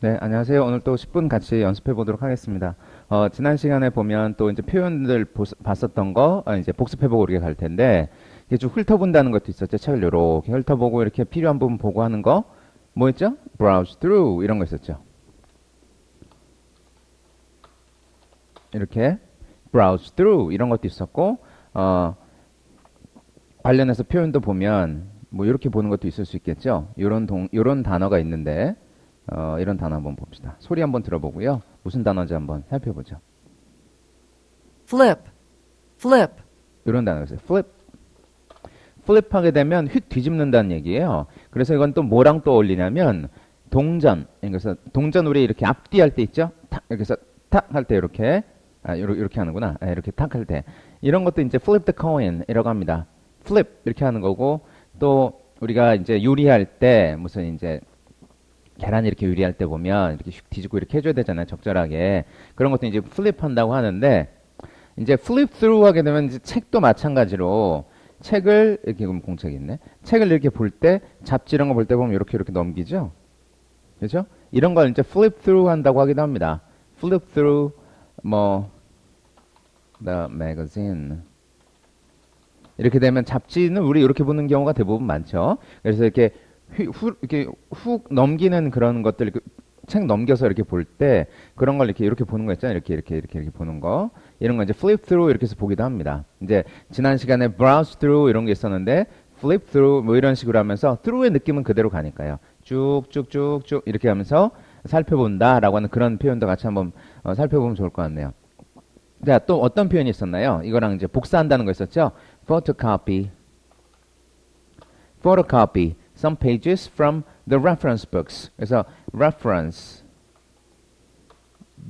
네, 안녕하세요. 오늘 또 10분 같이 연습해 보도록 하겠습니다. 어, 지난 시간에 보면 또 이제 표현들 보- 봤었던 거 어, 이제 복습해 보고 이렇게 갈 텐데 이게 좀 훑어본다는 것도 있었죠. 책을 이렇게 훑어보고 이렇게 필요한 부분 보고 하는 거 뭐였죠? browse through 이런 거 있었죠. 이렇게 browse through 이런 것도 있었고 어, 관련해서 표현도 보면 뭐 이렇게 보는 것도 있을 수 있겠죠. 이런 동 이런 단어가 있는데 어, 이런 단어 한번 봅시다. 소리 한번 들어보고요. 무슨 단어인지 한번 살펴보죠. flip, flip, 이런 단어가 있어요. flip. flip 하게 되면 휙 뒤집는다는 얘기예요. 그래서 이건 또 뭐랑 또 어울리냐면 동전. 그래서 동전 우리 이렇게 앞뒤 할 때 있죠? 탁 이렇게 해서 탁 할 때 이렇게 아, 이렇게 하는구나. 아, 이렇게 탁 할 때. 이런 것도 이제 flip the coin이라고 합니다. flip 이렇게 하는 거고 또 우리가 이제 요리할 때 무슨 이제 계란 이렇게 요리할 때 보면 이렇게 슉 뒤집고 이렇게 해줘야 되잖아요. 적절하게. 그런 것도 이제 플립 한다고 하는데, 이제 플립 through 하게 되면 이제 책도 마찬가지로 책을, 이렇게 보면 공책이 있네. 책을 이렇게 볼 때, 잡지 이런 거 볼 때 보면 이렇게 이렇게 넘기죠? 그죠? 이런 걸 이제 flip through 한다고 하기도 합니다. flip through, 뭐, the magazine. 이렇게 되면 잡지는 우리 이렇게 보는 경우가 대부분 많죠. 그래서 이렇게 휘- 후, 이렇게 훅 넘기는 그런 것들 그책 넘겨서 이렇게 볼 때 그런 걸 이렇게 이렇게 보는 거 있잖아요. 이렇게 이렇게 이렇게 이렇게 보는 거 이런 거 이제 flip through 이렇게 해서 보기도 합니다. 이제 지난 시간에 browse through 이런 게 있었는데 flip through 뭐 이런 식으로 하면서 through의 느낌은 그대로 가니까요. 쭉쭉쭉쭉 이렇게 하면서 살펴본다라고 하는 그런 표현도 같이 한번 어, 살펴보면 좋을 것 같네요. 자, 또 어떤 표현이 있었나요? 이거랑 이제 복사한다는 거 있었죠? photocopy, photocopy some pages from the reference books. 그래서 reference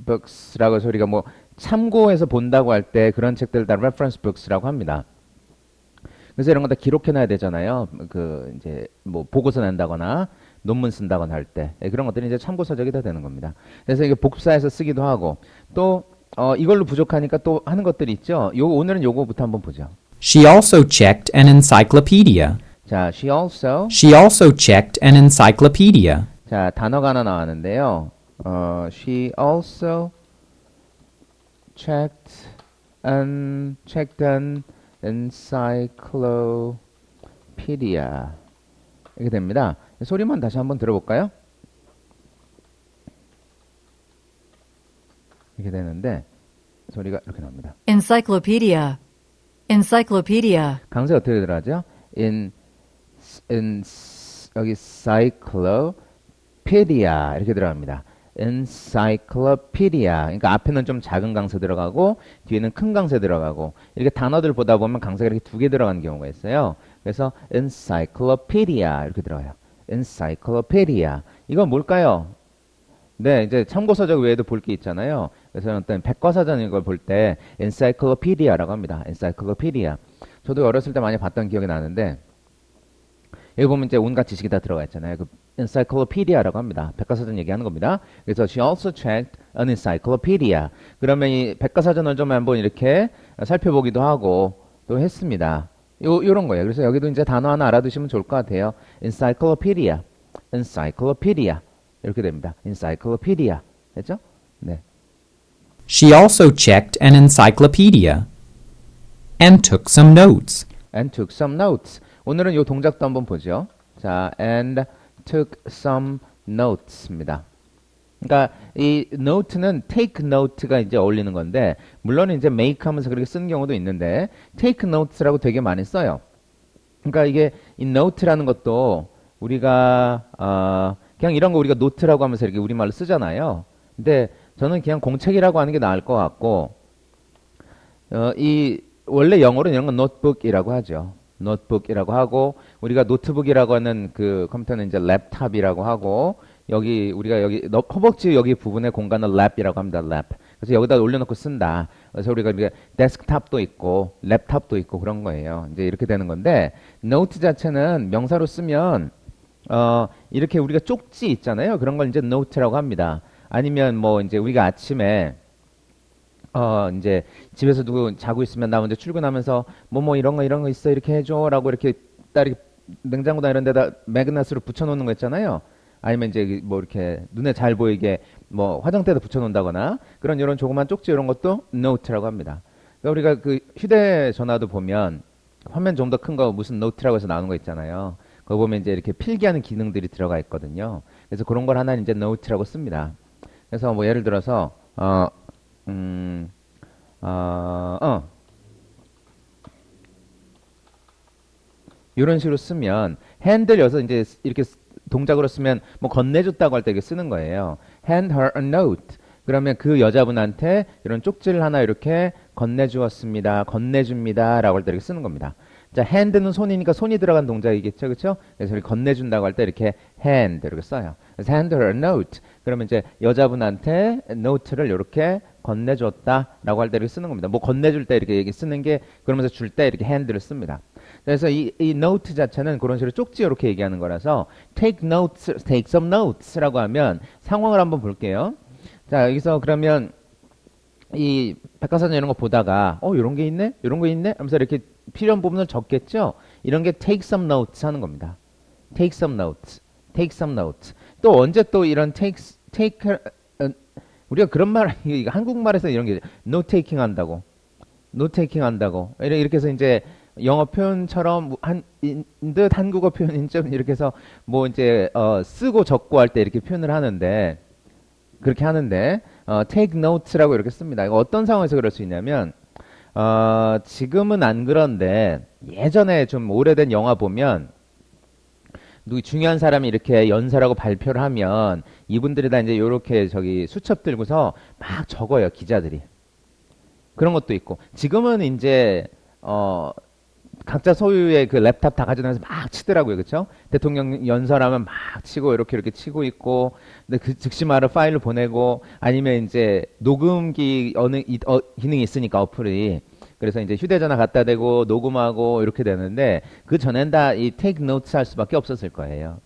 books라고 소리가 뭐 참고해서 본다고 할 때 그런 책들 다 reference books라고 합니다. 그래서 이런 거 다 기록해놔야 되잖아요. 그 이제 뭐 보고서 낸다거나 논문 쓴다거나 할때 예, 그런 것들이 이제 참고 서적이 다 되는 겁니다. 그래서 이게 복사해서 쓰기도 하고 또 어, 이걸로 부족하니까 또 하는 것들이 있죠. 요 오늘은 요거부터 한번 보죠. She also checked an encyclopedia. 자, she also She also checked an encyclopedia. 자 단어가 하나 나왔는데요. 어, she also checked an checked an encyclopedia 이렇게 됩니다. 소리만 다시 한번 들어볼까요? 이렇게 되는데 소리가 이렇게 나옵니다. encyclopedia, encyclopedia, 강세 어떻게 들어가죠? in in 여기 cyclopedia 이렇게 들어갑니다. encyclopedia. 그러니까 앞에는 좀 작은 강세 들어가고 뒤에는 큰 강세 들어가고 이렇게 단어들 보다 보면 강세가 이렇게 두 개 들어가는 경우가 있어요. 그래서 encyclopedia 이렇게 들어가요. encyclopedia. 이건 뭘까요? 네, 이제 참고서적 외에도 볼 게 있잖아요. 그래서 어떤 백과사전 이걸 볼 때 encyclopedia라고 합니다. encyclopedia. 저도 어렸을 때 많이 봤던 기억이 나는데 여기 보면 이제 온갖 지식이 다 들어가 있잖아요. 그 encyclopedia라고 합니다. 백과사전 얘기하는 겁니다. 그래서 she also checked an encyclopedia. 그러면 이 백과사전을 좀 한번 이렇게 살펴보기도 하고 또 했습니다. 요 요런 거예요. 그래서 여기도 이제 단어 하나 알아두시면 좋을 것 같아요. encyclopedia, encyclopedia 이렇게 됩니다. encyclopedia 했죠? 네. She also checked an encyclopedia and took some notes. and took some notes. 오늘은 요 동작도 한번 보죠. 자, and took some notes입니다. 그러니까 이 note는 take note가 이제 어울리는 건데 물론 이제 make 하면서 그렇게 쓰는 경우도 있는데 take notes라고 되게 많이 써요. 그러니까 이게 이 note라는 것도 우리가 어, 그냥 이런 거 우리가 노트라고 하면서 이렇게 우리말로 쓰잖아요. 근데 저는 그냥 공책이라고 하는 게 나을 것 같고 어, 이 원래 영어로는 이런 건 노트북이라고 하죠. 노트북이라고 하고 우리가 노트북이라고 하는 그 컴퓨터는 이제 랩탑이라고 하고 여기 우리가 여기 너- 허벅지 여기 부분의 공간을 랩이라고 합니다. 랩. 그래서 여기다 올려놓고 쓴다. 그래서 우리가 이게 데스크탑도 있고 랩탑도 있고 그런 거예요. 이제 이렇게 되는 건데 노트 자체는 명사로 쓰면 어 이렇게 우리가 쪽지 있잖아요. 그런 걸 이제 노트라고 합니다. 아니면 뭐 이제 우리가 아침에 어 이제 집에서 누구 자고 있으면 나 먼저 출근하면서 뭐 뭐 이런 거 이런 거 있어 이렇게 해줘라고 이렇게 딱 이렇게 냉장고나 이런 데다 매그넷으로 붙여놓는 거 있잖아요. 아니면 이제 뭐 이렇게 눈에 잘 보이게 뭐 화장대에다 붙여놓는다거나 그런 이런 조그만 쪽지 이런 것도 note라고 합니다. 그러니까 우리가 그 휴대전화도 보면 화면 좀 더 큰 거 무슨 노트라고 해서 나오는 거 있잖아요. 그거 보면 이제 이렇게 필기하는 기능들이 들어가 있거든요. 그래서 그런 걸 하나 이제 노트라고 씁니다. 그래서 뭐 예를 들어서 어, 음, 어, 어. 이런 식으로 쓰면 핸들 여서 이제 이렇게 쓰- 동작으로 쓰면 뭐 건네줬다고 할 때 이렇게 쓰는 거예요. hand her a note. 그러면 그 여자분한테 이런 쪽지를 하나 이렇게 건네주었습니다. 건네줍니다 라고 할 때 이렇게 쓰는 겁니다. 자, hand는 손이니까 손이 들어간 동작이겠죠, 그렇죠? 그래서 건네준다고 할 때 이렇게 hand 이렇게 써요. 그래서 hand her a note. 그러면 이제 여자분한테 note를 이렇게 건네줬다라고 할 때 이렇게 쓰는 겁니다. 뭐 건네줄 때 이렇게 얘기 쓰는 게 그러면서 줄 때 이렇게 hand를 씁니다. 그래서 이, 이 note 자체는 그런 식으로 쪽지 이렇게 얘기하는 거라서 take notes, take some notes라고 하면 상황을 한번 볼게요. 자, 여기서 그러면 이 백과사전 이런 거 보다가 어 이런 게 있네, 이런 거 있네, 하면서 이렇게 필요한 부분을 적겠죠. 이런 게 take some notes 하는 겁니다. take some notes, take some notes. 또 언제 또 이런 take take 어, 우리가 그런 말 한국말에서 이런 게 taking 한다고, taking 한다고 이렇게 해서 이제 영어 표현처럼 한듯 한국어 표현인 좀 이렇게 해서 뭐 이제 어, 쓰고 적고 할 때 이렇게 표현을 하는데 그렇게 하는데 어, take notes라고 이렇게 씁니다. 이거 어떤 상황에서 그럴 수 있냐면 어, 지금은 안 그런데 예전에 좀 오래된 영화 보면 누구 중요한 사람이 이렇게 연설하고 발표를 하면 이분들이 다 이제 이렇게 저기 수첩 들고서 막 적어요 기자들이. 그런 것도 있고. 지금은 이제 어 각자 소유의 그 랩탑 다 가져다니면서 막 치더라고요, 그렇죠? 대통령 연설하면 막 치고 이렇게 이렇게 치고 있고, 근데 그 즉시 말을 파일로 보내고 아니면 이제 녹음기 어느 이- 어, 기능이 있으니까 어플이 그래서 이제 휴대전화 갖다 대고 녹음하고 이렇게 되는데 그 전엔 다이 take notes 할 수밖에 없었을 거예요.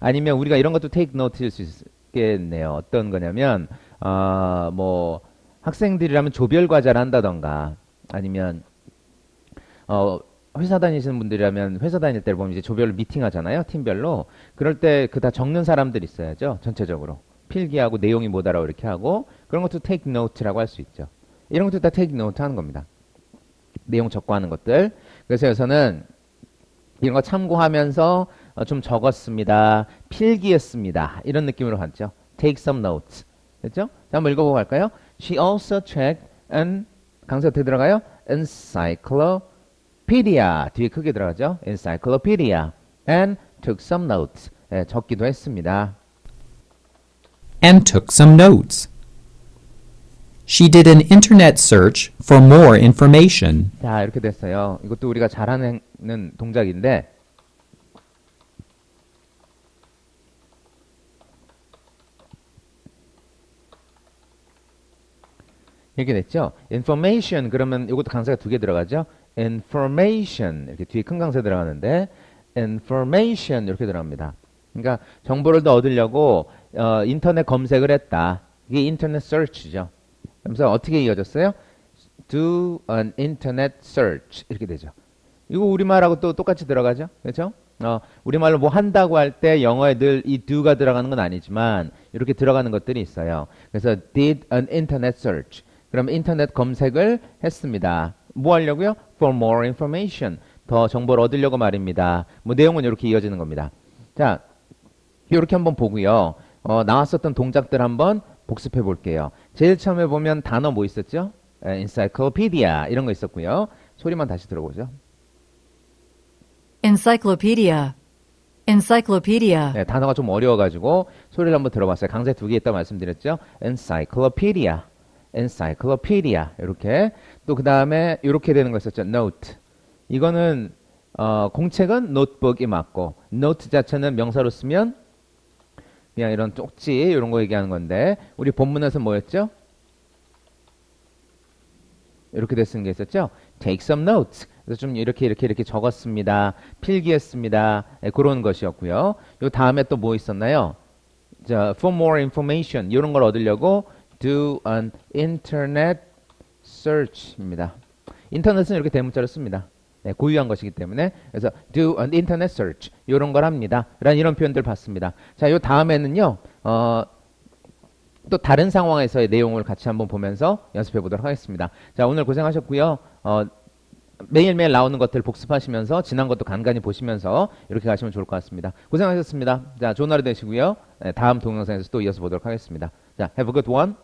아니면 우리가 이런 것도 take note일 수 있겠네요. 어떤 거냐면 아뭐 학생들이라면 조별 과제를 한다던가 아니면 어, 회사 다니시는 분들이라면 회사 다닐 때 보면 이제 조별로 미팅 하잖아요. 팀별로. 그럴 때 그 다 적는 사람들 있어야죠. 전체적으로. 필기하고 내용이 뭐다라고 이렇게 하고 그런 것도 take note라고 할 수 있죠. 이런 것도 다 take note 하는 겁니다. 내용 적고 하는 것들. 그래서 여기서는 이런 거 참고하면서 어, 좀 적었습니다. 필기했습니다. 이런 느낌으로 갔죠. take some notes. 됐죠? 자, 한번 읽어보고 갈까요? She also checked an 강세 어떻게 들어가요? encyclopedia 뒤에 크게 들어가죠? encyclopedia and took some notes 예, 적기도 했습니다. and took some notes. She did an internet search for more information. 자 이렇게 됐어요. 이것도 우리가 잘하는 동작인데 이렇게 됐죠. information 그러면 이것도 강세가 두 개 들어가죠. information 이렇게 뒤에 큰 강세 들어가는데 information 이렇게 들어갑니다. 그러니까 정보를 더 얻으려고 어, 인터넷 검색을 했다. 이게 인터넷 search죠. 그래서 어떻게 이어졌어요? do an internet search 이렇게 되죠. 이거 우리말하고 또 똑같이 들어가죠. 그렇죠? 어, 우리말로 뭐 한다고 할 때 영어에 늘 이 do가 들어가는 건 아니지만 이렇게 들어가는 것들이 있어요. 그래서 did an internet search. 그럼 인터넷 검색을 했습니다. 뭐 하려고요? For more information. 더 정보를 얻으려고 말입니다. 뭐 내용은 이렇게 이어지는 겁니다. 자, 이렇게 한번 보고요. 어, 나왔었던 동작들 한번 복습해 볼게요. 제일 처음에 보면 단어 뭐 있었죠? 에, encyclopedia 이런 거 있었고요. 소리만 다시 들어보죠. encyclopedia, encyclopedia, 네, 단어가 좀 어려워가지고 소리를 한번 들어봤어요. 강세 두개 있다고 말씀드렸죠. encyclopedia, encyclopedia 이렇게 또 그 다음에 이렇게 되는 거 있었죠. note 이거는 어, 공책은 노트북이 맞고 note 자체는 명사로 쓰면 그냥 이런 쪽지 이런 거 얘기하는 건데 우리 본문에서 뭐였죠? 이렇게 돼 쓰는 게 있었죠. Take some notes. 그래서 좀 이렇게 이렇게 이렇게 적었습니다. 필기했습니다. 예, 그런 것이었고요. 요 다음에 또 뭐 있었나요? 자, for more information 이런 걸 얻으려고 do an internet search입니다. 인터넷은 이렇게 대문자로 씁니다. 네, 고유한 것이기 때문에 그래서 do an internet search 이런 걸 합니다. 라는 이런 표현들 봤습니다. 자, 요 다음에는요. 어, 또 다른 상황에서의 내용을 같이 한번 보면서 연습해 보도록 하겠습니다. 자, 오늘 고생하셨고요. 어, 매일매일 나오는 것들 복습하시면서 지난 것도 간간히 보시면서 이렇게 가시면 좋을 것 같습니다. 고생하셨습니다. 자, 좋은 하루 되시고요. 네, 다음 동영상에서 또 이어서 보도록 하겠습니다. 자, have a good one.